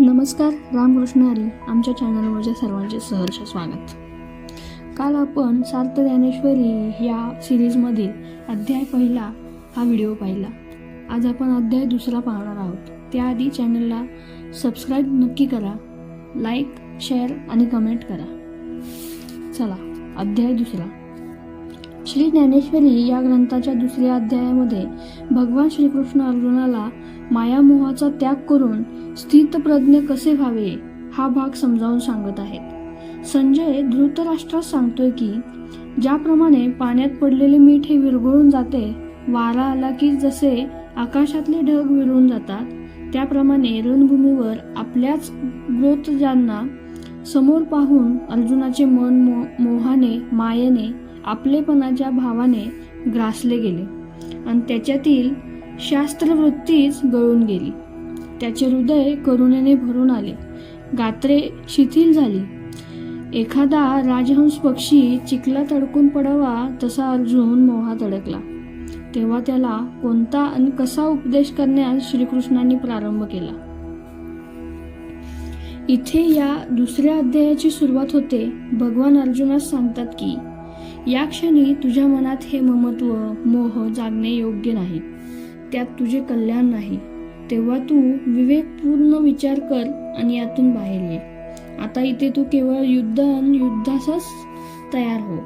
नमस्कार रामकृष्ण हरी आमच्या चॅनलवरच्या सर्वांचे सहर्ष स्वागत. काल आपण सार्थ ज्ञानेश्वरी या सिरीजमधील अध्याय पहिला हा व्हिडिओ पाहिला. आज आपण अध्याय दुसरा पाहणार आहोत. त्याआधी चॅनलला सबस्क्राईब नक्की करा लाईक शेअर आणि कमेंट करा. चला अध्याय दुसरा. श्री ज्ञानेश्वरी या ग्रंथाच्या दुसऱ्या अध्यायामध्ये भगवान श्रीकृष्ण अर्जुनाला मायामोहाचा त्याग करून स्थितप्रज्ञ कसे व्हावे हा भाग समजावून सांगत आहेत. संजय धृतराष्ट्रास सांगतोय की ज्याप्रमाणे पाण्यात पडलेले मीठ हे विरघळून जाते वारा आला की जसे आकाशातले ढग विरळून जातात त्याप्रमाणे रणभूमीवर आपल्याच ग्रोतजांना समोर पाहून अर्जुनाचे मन मो मोहाने मायेने आपलेपणाच्या भावाने ग्रासले गेले. आणि त्याच्यातील शास्त्रवृत्तीच गळून गेली. त्याचे हृदय करुणेने भरून आले. गात्रे शिथिल झाली. एखादा राजहंस पक्षी चिखलात अडकून पडावा तसा अर्जुन मोहात अडकला. तेव्हा त्याला कोणता आणि कसा उपदेश करण्यास श्रीकृष्णांनी प्रारंभ केला. इथे या दुसऱ्या अध्यायाची सुरुवात होते. भगवान अर्जुनास सांगतात की या क्षणी तुझ्या मनात हे ममत्व मोह जागणे योग्य नाही. त्यात तुझे कल्याण नाही. तेव्हा तू विवेकपूर्ण विचार कर आणि यातून बाहेर ये. आता इथे तू केवळ युद्ध आणि युद्धासच तयार हो.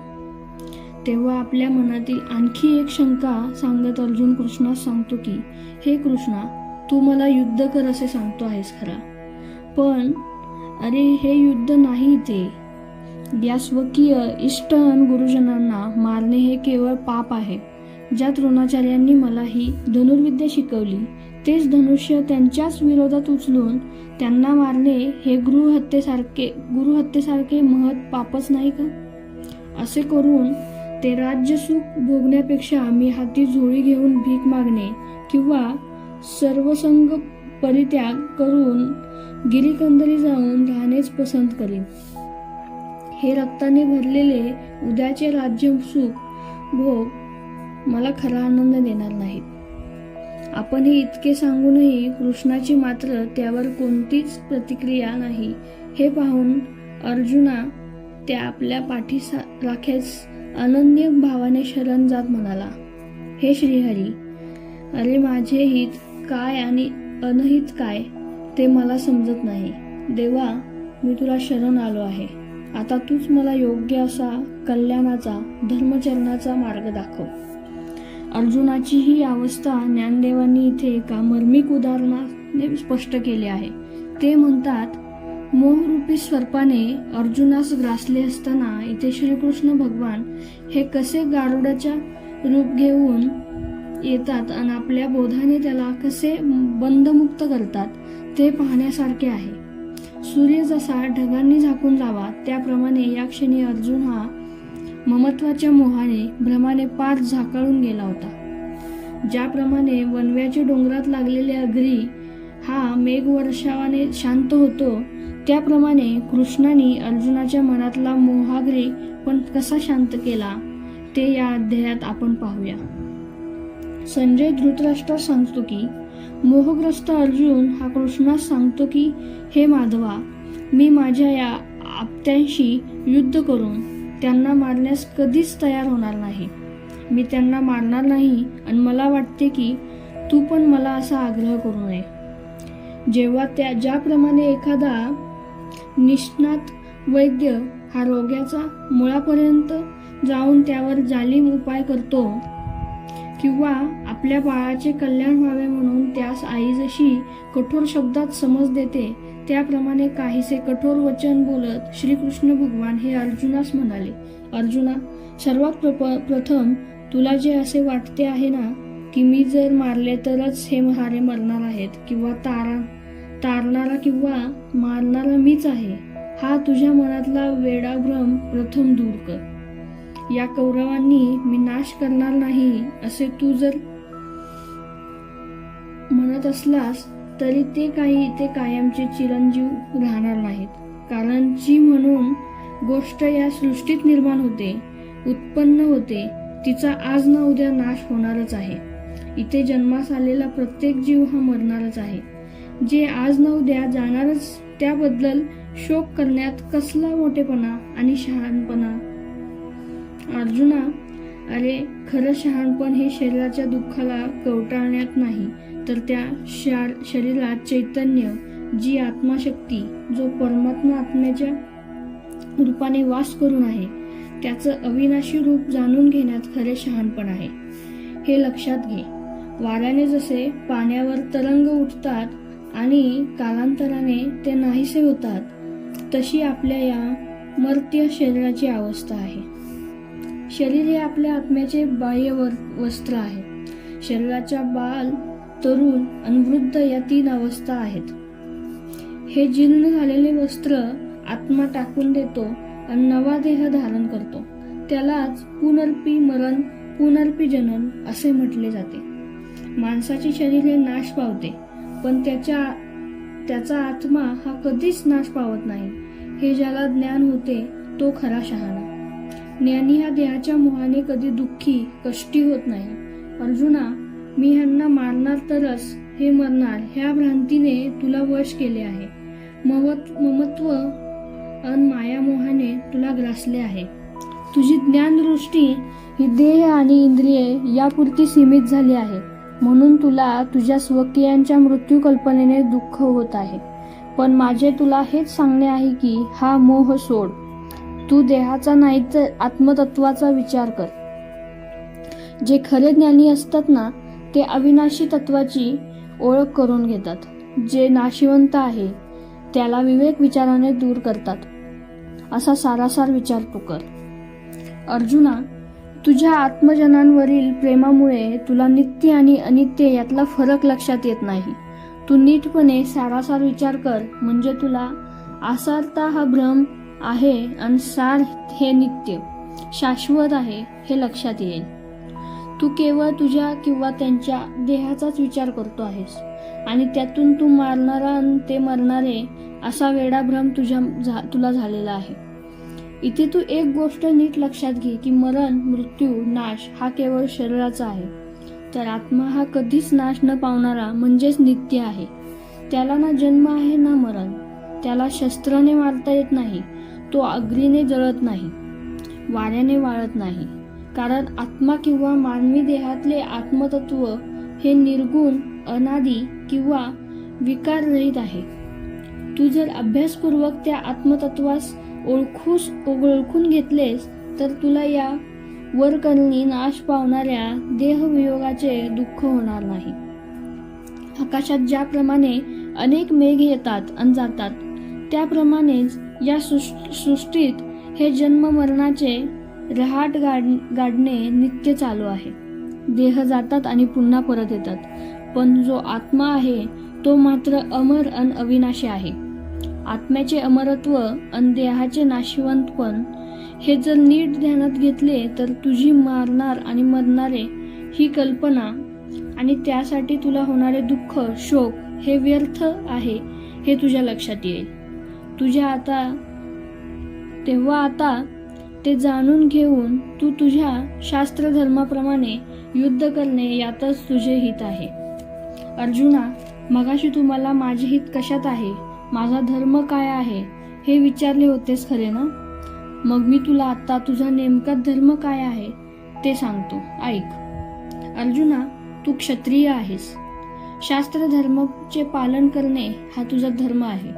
तेव्हा आपल्या मनातील आणखी एक शंका सांगत अर्जुन कृष्णास सांगतो की हे कृष्णा तू मला युद्ध कर असे सांगतो आहेस खरा. पण अरे हे युद्ध नाही ते यास्वकीय इष्टन गुरुजनांना मारणे हे केवळ पाप आहे. ज्या द्रोणाचार्यांनी मला ही धनुर्विद्या शिकवली तेच धनुष्य त्यांच्याच विरोधात उचलून त्यांना मारणे हे गृहहत्येसारखे गुरुहत्येसारखे महत् पापच नाही का? असे करून ते राज्य सुख भोगण्यापेक्षा मी हाती झोळी घेऊन भीक मागणे किंवा सर्वसंग परित्याग करून गिरीकंदरी जाऊन राहणेच पसंत करीन. हे रक्ताने भरलेले उद्याचे राज्य सुख भोग मला खरा आनंद देणार नाहीत. आपण हे इतके सांगूनही कृष्णाची मात्र त्यावर कोणतीच प्रतिक्रिया नाही. हे पाहून अर्जुना त्या आपल्या पाठी राखेस अनन्य भावाने शरण जात म्हणाला हे श्रीहरी अरे माझे हित काय आणि अनहित काय ते मला समजत नाही. देवा मी तुला शरण आलो आहे. आता तूच मला योग्य असा कल्याणाचा धर्मचरणाचा मार्ग दाखव. अर्जुनाची ही अवस्था ज्ञानदेवांनी इथे एका मर्मिक उदाहरणाने स्पष्ट केले आहे. ते म्हणतात मोहरूपी सर्पाने अर्जुनास ग्रासले असताना इथे श्रीकृष्ण भगवान हे कसे गारुडाच्या रूप घेऊन येतात आणि आपल्या बोधाने त्याला कसे बंदमुक्त करतात ते पाहण्यासारखे आहे. सूर्य जसा ढगांनी झाकून जावा त्याप्रमाणे या क्षणी अर्जुन हा ममत्वाच्या मोहाने भ्रमाने पार झाकळून गेला होता. ज्याप्रमाणे वनव्याच्या डोंगरात लागलेले अग्री हा मेघवर्षावाने शांत होतो त्याप्रमाणे कृष्णाने अर्जुनाच्या मनातला मोहाग्री पण कसा शांत केला ते या अध्यायात आपण पाहूया. संजय धृतराष्ट्र सांगतो की मोहग्रस्त अर्जुन हा कृष्णास सांगतो की हे माधवा मी माझ्या या आपत्यांशी युद्ध करून त्यांना मारण्यास कधीच तयार होणार नाही. मी त्यांना मारणार नाही आणि मला वाटते की तू पण मला असा आग्रह करू नये. जेव्हा त्या ज्याप्रमाणे एखादा निष्णात वैद्य हा रोग्याचा मुळापर्यंत जाऊन त्यावर जालीम उपाय करतो किंवा आपल्या बाळाचे कल्याण व्हावे म्हणून त्यास आई जशी कठोर शब्दात समज देते त्याप्रमाणे काहीसे कठोर वचन बोलत श्रीकृष्ण भगवान हे अर्जुनास म्हणाले अर्जुना सर्वात प्रथम तुला जे असे वाटते आहे ना की मी जर मारले तरच हे महारे मरणार आहेत किंवा तारा तारणारा किंवा मारणारा मीच आहे हा तुझ्या मनातला वेडाभ्रम प्रथम दूर कर. या कौरवांनी मी नाश करणार नाही असे तू जर म्हणत असलास तरी ते काही ते कायमचे चिरंजीव राहणार नाहीत. कारण जी म्हणून गोष्ट या सृष्टीत निर्माण होते उत्पन्न होते तिचा आज ना उद्या नाश होणारच आहे. इथे जन्मास आलेला प्रत्येक जीव हा मरणारच आहे. जे आज न उद्या जाणारच त्याबद्दल शोक करण्यात कसला मोठेपणा आणि शहाणपणा? अर्जुना अरे खरं शहाणपण हे शरीराच्या दुःखाला कवटाळण्यात नाही तर त्या शार शरीरात चैतन्य जी आत्माशक्ती जो परमात्मा आत्म्याच्या रूपाने वास करून आहे त्याचं अविनाशी रूप जाणून घेण्यात खरे शहाणपण आहे. हे लक्षात घे. वाऱ्याने जसे पाण्यावर तरंग उठतात आणि कालांतराने ते नाहीसे होतात तशी आपल्या या मर्त्य शरीराची अवस्था आहे. शरीर हे आपल्या आत्म्याचे बाह्य वस्त्र आहे. शरीराच्या बाल तरुण आणि वृद्ध या तीन अवस्था आहेत. हे जीर्ण झालेले वस्त्र आत्मा टाकून देतो आणि नवा देह धारण करतो. त्यालाच पुनर्पी मरण पुनर्पी जनन असे म्हटले जाते. माणसाचे शरीर हे नाश पावते पण त्याच्या त्याचा आत्मा हा कधीच नाश पावत नाही. हे ज्याला ज्ञान होते तो खरा शहाणा. ज्ञानी हा देहाच्या मोहाने कधी दुःखी कष्टी होत नाही. अर्जुना मी ह्यांना मारणार तरच हे मरणार ह्या भ्रांतीने तुला वश केले आहे. मवत ममत्व अन मायामोहाने तुला ग्रासले आहे. तुझी ज्ञानदृष्टी ही देह आणि इंद्रिये यापुरती सीमित झाली आहे. म्हणून तुला तुझ्या स्वकीयांच्या मृत्यू कल्पनेने दुःख होत आहे. पण माझे तुला हेच सांगणे आहे की हा मोह सोड. तू देहाचा नाही तर आत्मतत्वाचा विचार कर. जे खरे ज्ञानी असतात ना ते अविनाशी तत्वाची ओळख करून घेतात. जे नाशिवंत आहे त्याला विवेक विचाराने दूर करतात. असा सारासार विचार तू कर. अर्जुना तुझ्या आत्मजनांवरील प्रेमामुळे तुला नित्य आणि अनित्य यातला फरक लक्षात येत नाही. तू नीटपणे सारासार विचार कर म्हणजे तुला आसारता हा भ्रम आहे आणि सार हे नित्य. शाश्वत आहे हे लक्षात येईल. तू केवळ तुझ्या किंवा त्यांच्या देहाचाच विचार करतो आहेस. आणि त्यातून तू मारणारा आणि ते मरणारे असा वेडा भ्रम तुझ्या झा- तुला झालेला आहे. इथे तू एक गोष्ट नीट लक्षात घे की मरण मृत्यू नाश हा केवळ शरीराचा आहे. तर आत्मा हा कधीच नाश न पावणारा म्हणजेच नित्य आहे. त्याला ना जन्म आहे ना मरण. त्याला शस्त्राने मारता येत नाही. तो अग्नीने जळत नाही. वाऱ्याने वाळत नाही. कारण आत्मा किंवा मानवी देहातले आत्मतत्व हे निर्गुण अनादी किंवा विकाररहित आहे. तू जर अभ्यासपूर्वक त्या आत्मतत्वास ओळखूस ओळखून घेतलेस तर तुला या वरकरणी नाश पावणाऱ्या देहवियोगाचे दुःख होणार नाही. आकाशात ज्याप्रमाणे अनेक मेघ येतात आणि जातात त्याप्रमाणेच या सृष्टीत हे जन्म मरणाचे रहाट गाड गाडणे नित्य चालू आहे. देह जातात आणि पुन्हा परत येतात. पण जो आत्मा आहे तो मात्र अमर अन अविनाशी आहे. आत्म्याचे अमरत्व अन देहाचे नाशिवंतपण हे जर नीट ध्यानात घेतले तर तुझी मारणार आणि मरणारे ही कल्पना आणि त्यासाठी तुला होणारे दुःख शोक हे व्यर्थ आहे हे तुझ्या लक्षात येईल. तुझ्या आता तेव्हा आता ते जाणून घेऊन तू तुझ्या शास्त्र धर्माप्रमाणे युद्ध करणे यातच तुझे हित आहे. अर्जुना मगाशी तुम्हाला माझे हित कशात आहे? माझा धर्म काय आहे? हे विचारले होतेस खरे ना? मग मी तुला आत्ता तुझा नेमका धर्म काय आहे? ते सांगतो. ऐक. अर्जुना तू क्षत्रिय आहेस. शास्त्र धर्मचे पालन करणे हा तुझा धर्म आहे.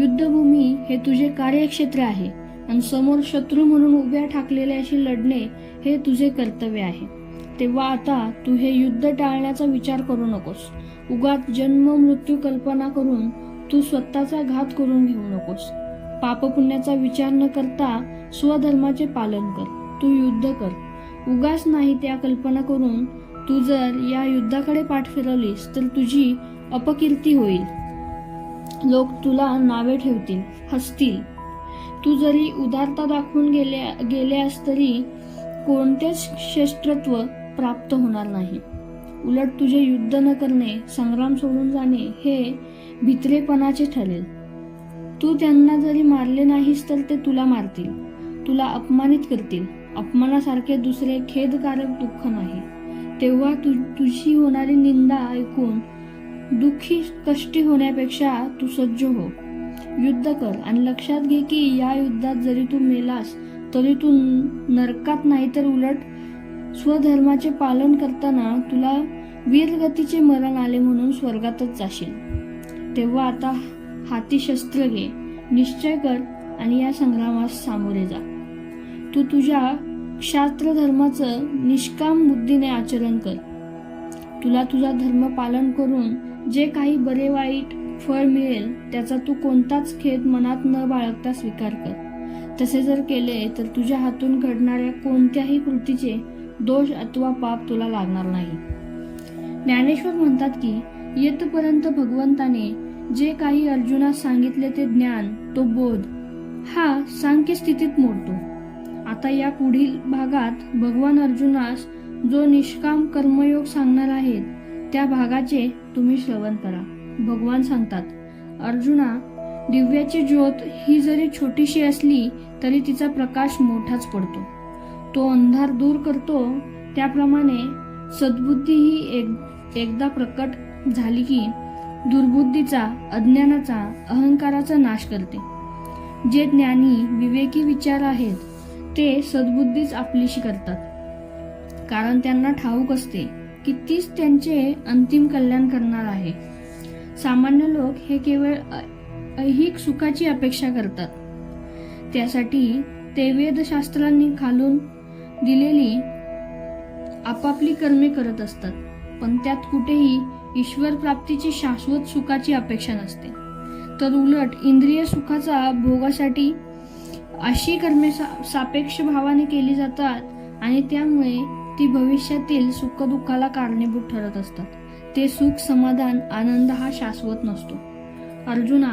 युद्धभूमी हे तुझे कार्यक्षेत्र आहे. आणि समोर शत्रू म्हणून उभ्या ठाकलेल्याशी लढणे हे तुझे कर्तव्य आहे. तेव्हा आता तू हे युद्ध टाळण्याचा विचार करू नकोस. उगाच जन्म मृत्यू कल्पना करून तू स्वतःचा घात करून घेऊ नकोस. पापपुण्याचा विचार न करता स्वधर्माचे पालन कर. तू युद्ध कर. उगाच नाही त्या कल्पना करून तू जर या युद्धाकडे पाठ फिरवलीस तर तुझी अपकीर्ती होईल. लोक तुला नावे ठेवतील हसतील. तू जरी उदारता दाखवून गेले गेल्यास तरी कोणतेच श्रेष्ठत्व प्राप्त होणार नाही. उलट तुझे युद्ध न करणे संग्राम सोडून जाणे हे भित्रेपणाचे ठरेल. तू त्यांना जरी मारले नाहीस तर ते तुला मारतील. तुला अपमानित करतील. अपमानासारखे दुसरे खेदकारक दुःख नाही. तेव्हा तु तुझी होणारी निंदा ऐकून दुःखी कष्टी होण्यापेक्षा तू सज्ज हो. युद्ध कर आणि लक्षात घे की या युद्धात जरी तू मेलास तरी तू नरकात नाही तर उलट स्वधर्माचे पालन करताना तुला वीरगतीचे मरण आले म्हणून स्वर्गातच जाशील. तेव्हा आता हाती शस्त्र घे निश्चय कर आणि या संग्रामास सामोरे जा. तू तुझ्या शास्त्र धर्माचं निष्काम बुद्धीने आचरण कर. तुला तुझा धर्म पालन करून जे काही बरे वाईट फळ मिळेल त्याचा तू कोणताच खेद मनात न बाळगता स्वीकार कर. तसे जर केले तर तुझ्या हातून घडणाऱ्या कोणत्याही कृतीचे दोष अथवा पाप तुला लागणार नाही. ज्ञानेश्वर म्हणतात की येतपर्यंत भगवंताने जे काही अर्जुनास सांगितले ते ज्ञान तो बोध हा सांख्य स्थितीत मोडतो. आता या पुढील भागात भगवान अर्जुनास जो निष्काम कर्मयोग सांगणार आहेत त्या भागाचे तुम्ही श्रवण करा. भगवान सांगतात अर्जुना दिव्याची ज्योत ही जरी छोटीशी असली तरी तिचा प्रकाश मोठाच पडतो. तो अंधार दूर करतो त्याप्रमाणे सद्बुद्धी ही एक एकदा प्रकट झाली की दुर्बुद्धीचा अज्ञानाचा अहंकाराचा नाश करते. जे ज्ञानी विवेकी विचार आहेत ते सद्बुद्धीच आपलीशी करतात. कारण त्यांना ठाऊक असते की तीच त्यांचे अंतिम कल्याण करणार आहे. सामान्य लोक हे केवळ ऐहिक सुखाची अपेक्षा करतात. त्यासाठी ते वेदशास्त्रांनी खालून दिलेली आपापली कर्मे करत असतात पण त्यात कुठेही ईश्वर प्राप्तीची शाश्वत सुखाची अपेक्षा नसते. तर उलट इंद्रिय सुखाचा भोगासाठी अशी कर्मे सापेक्ष भावाने केली जातात आणि त्यामुळे ती भविष्यातील सुखदुःखाला कारणीभूत ठरत असतात. ते सुख समाधान आनंद हा शाश्वत नसतो. अर्जुना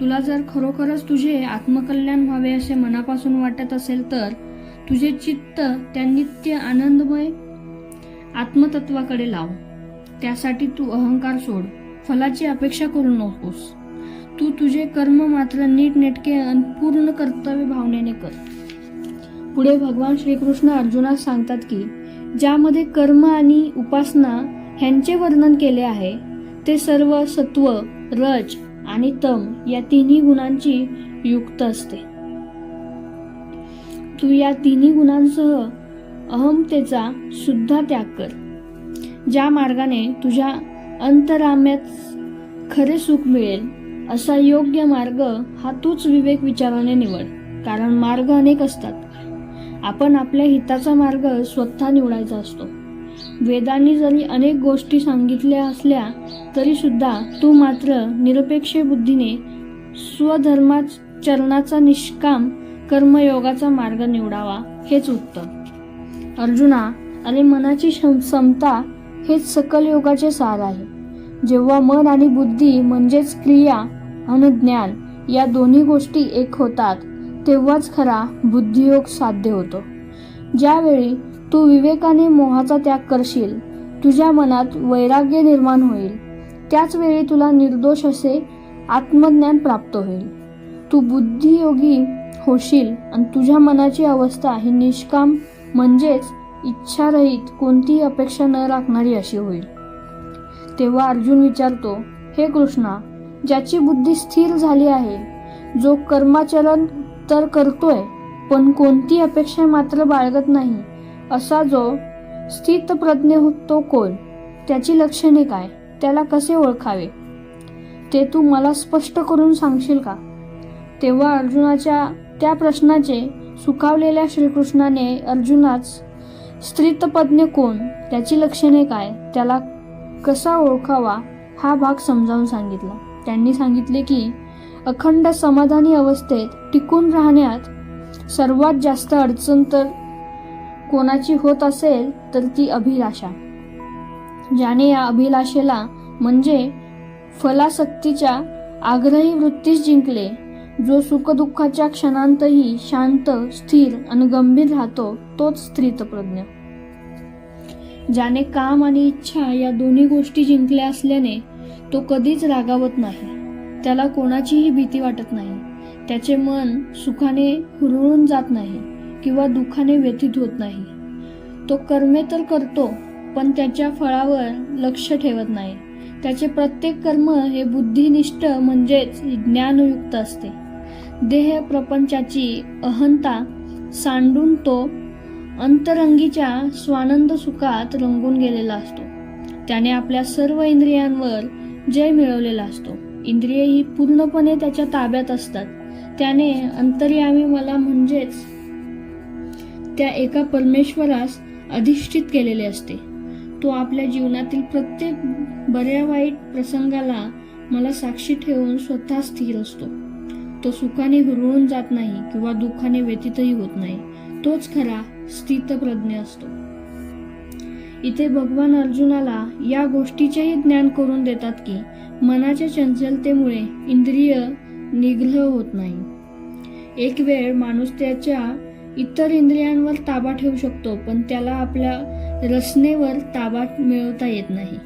तुला जर खरोखरच तुझे आत्मकल्याण व्हावे असे मनापासून वाटत असेल तर तुझे चित्त त्या नित्य आनंदमय आत्मतत्वाकडे लाव. त्यासाठी तू अहंकार सोड. फलाची अपेक्षा करू नकोस. तू तुझे कर्म मात्र नीटनेटके अन पूर्ण कर्तव्य भावनेने कर. पुढे भगवान श्रीकृष्ण अर्जुनास सांगतात की ज्यामध्ये कर्म आणि उपासना ह्यांचे वर्णन केले आहे. ते सर्व सत्व रज आणि तम या तिन्ही गुणांची युक्त असते. तू या तिन्ही गुणांसह अहमतेचा सुद्धा त्याग कर. ज्या मार्गाने तुझ्या अंतराम्यात खरे सुख मिळेल असा योग्य मार्ग हा तूच विवेक विचाराने निवड कारण मार्ग अनेक असतात. आपण आपल्या हिताचा मार्ग स्वतः निवडायचा असतो. वेदांनी जरी अनेक गोष्टी सांगितल्या असल्या तरीसुद्धा तू मात्र निरपेक्ष बुद्धीने स्वधर्मा चरणाचा निष्काम कर्मयोगाचा मार्ग निवडावा हेच उत्तम. अर्जुना अरे मनाची क्षम- समता हेच सकल योगाचे सार आहे. जेव्हा मन आणि बुद्धी म्हणजेच क्रिया आणि ज्ञान या दोन्ही गोष्टी एक होतात तेव्हाच खरा बुद्धियोग साध्य होतो. ज्यावेळी तू विवेकाने मोहाचा त्याग करशील. तुझ्या मनात वैराग्य निर्माण होईल. त्याच वेळी तुला निर्दोष असे आत्मज्ञान प्राप्त होईल. तू बुद्धियोगी होशील आणि तुझ्या मनाची अवस्था ही निष्काम म्हणजेच इच्छारहित कोणतीही अपेक्षा न राखणारी अशी होईल. तेव्हा अर्जुन विचारतो हे कृष्णा ज्याची बुद्धी स्थिर झाली आहे जो कर्माचरण तर करतोय पण कोणती अपेक्षा मात्र बाळगत नाही असा जो स्थित प्रज्ञ हो, तो कोण? त्याची लक्षणे काय? त्याला कसे ओळखावे? ते तू मला स्पष्ट करून सांगशील का? तेव्हा अर्जुनाच्या त्या प्रश्नाचे सुखावलेल्या श्रीकृष्णाने अर्जुनाच स्त्रीतपज्ञ कोण? त्याची लक्षणे काय? त्याला कसा ओळखावा? हा भाग समजावून सांगितला. त्यांनी सांगितले की अखंड समाधानी अवस्थेत टिकून राहण्यात सर्वात जास्त अडचण तर कोणाची होत असेल तर ती अभिलाषा. ज्याने या अभिलाषेला म्हणजे फलासक्तीच्या आग्रही वृत्तीस जिंकले जो सुखदुःखाच्या क्षणांतही शांत स्थिर आणि गंभीर राहतो तोच स्त्रीतप्रज्ञ. ज्याने काम आणि इच्छा या दोन्ही गोष्टी जिंकल्या असल्याने तो कधीच रागावत नाही. त्याला कोणाचीही भीती वाटत नाही. त्याचे मन सुखाने हुरळून जात नाही. किंवा दुःखाने व्यथित होत नाही. तो कर्मे तर करतो पण त्याच्या फळावर लक्ष ठेवत नाही. त्याचे प्रत्येक कर्म हे बुद्धिनिष्ठ म्हणजेच ज्ञानयुक्त असते. देह प्रपंचाची अहंता सांडून तो अंतरंगीच्या स्वानंद सुखात रंगून गेलेला असतो. त्याने आपल्या सर्व इंद्रियांवर जय मिळवलेला असतो. इंद्रिये ही पूर्णपणे त्याच्या ताब्यात असतात. त्याने अंतर्यामी मला म्हणजेच त्या एका परमेश्वरास अधिष्ठित केलेले असते. तो आपल्या जीवनातील प्रत्येक बऱ्या वाईट प्रसंगाला मला साक्षी ठेवून स्वतः स्थिर असतो. तो सुखाने हुरळून जात नाही किंवा दुःखाने व्यतीतही होत नाही. तोच खरा स्थितप्रज्ञ असतो. इथे भगवान अर्जुनाला या गोष्टीचेही ज्ञान करून देतात की मनाच्या चंचलतेमुळे इंद्रिय निग्रह होत नाही. एक वेळ माणूस त्याच्या इतर इंद्रियांवर ताबा ठेवू शकतो पण त्याला आपल्या रचनेवर ताबा मिळवता येत नाही.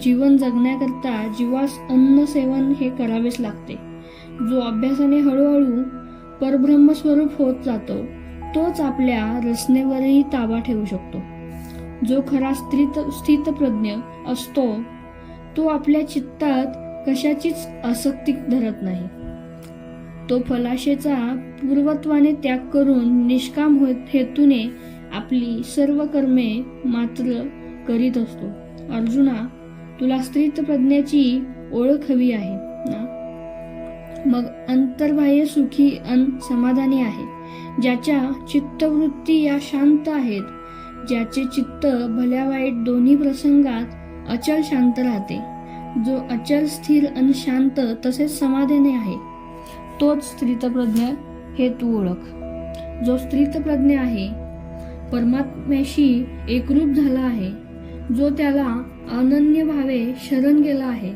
जीवन जगण्याकरता जीवास अन्न सेवन हे करावेच लागते. जो अभ्यासाने हळूहळू परब्रह्मस्वरूप होत जातो तोच आपल्या रचनेवरही ताबा ठेवू शकतो. जो खरा स्थित स्थितप्रज्ञ असतो तो आपल्या चित्तात कशाचीच आसक्ती धरत नाही. तो फलाशेचा पूर्वत्वाने त्याग करून निष्काम हेतूने आपली सर्व कर्मे मात्र करीत असतो. अर्जुना तुला स्त्रीतप्रज्ञाची ओळख हवी आहे ना? मग अंतर्बाह्य सुखी अन समाधानी आहे. ज्याच्या चित्तवृत्ती या शांत आहेत ज्याचे चित्त भल्या वाईट दोन्ही प्रसंगात अचल शांत राहते. जो अचल स्थिर अन शांत तसेच समाधानी आहे. तोच स्त्रीतप्रज्ञ हे तू ओळख. जो स्त्रीतप्रज्ञ आहे परमात्म्याशी एकरूप झाला आहे जो त्याला अनन्य भावे शरण गेला आहे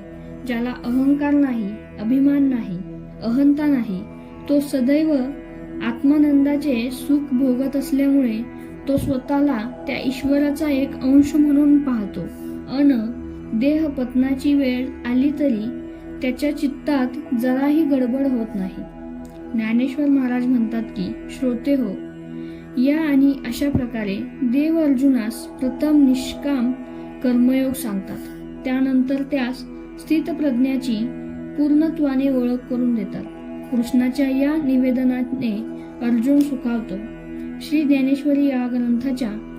ज्याला अहंकार नाही अभिमान नाही अहंता नाही तो सदैव आत्मानंदाचे सुख भोगत असल्यामुळे तो स्वतःला त्या ईश्वराचा एक अंश म्हणून पाहतो. अन देह पतनाची वेळ आली तरी त्याच्या चित्तात जराही गडबड होत नाही. ज्ञानेश्वर महाराज म्हणतात की श्रोते हो या आणि अशा प्रकारे देव अर्जुनास प्रथम निष्काम कर्मयोग सांगतात. त्यानंतर त्यास स्थितप्रज्ञाची पूर्णत्वाने ओळख करून देतात. कृष्णाच्या या निवेदनाने अर्जुन सुखावतो. श्री ज्ञानेश्वरी या ग्रंथाच्या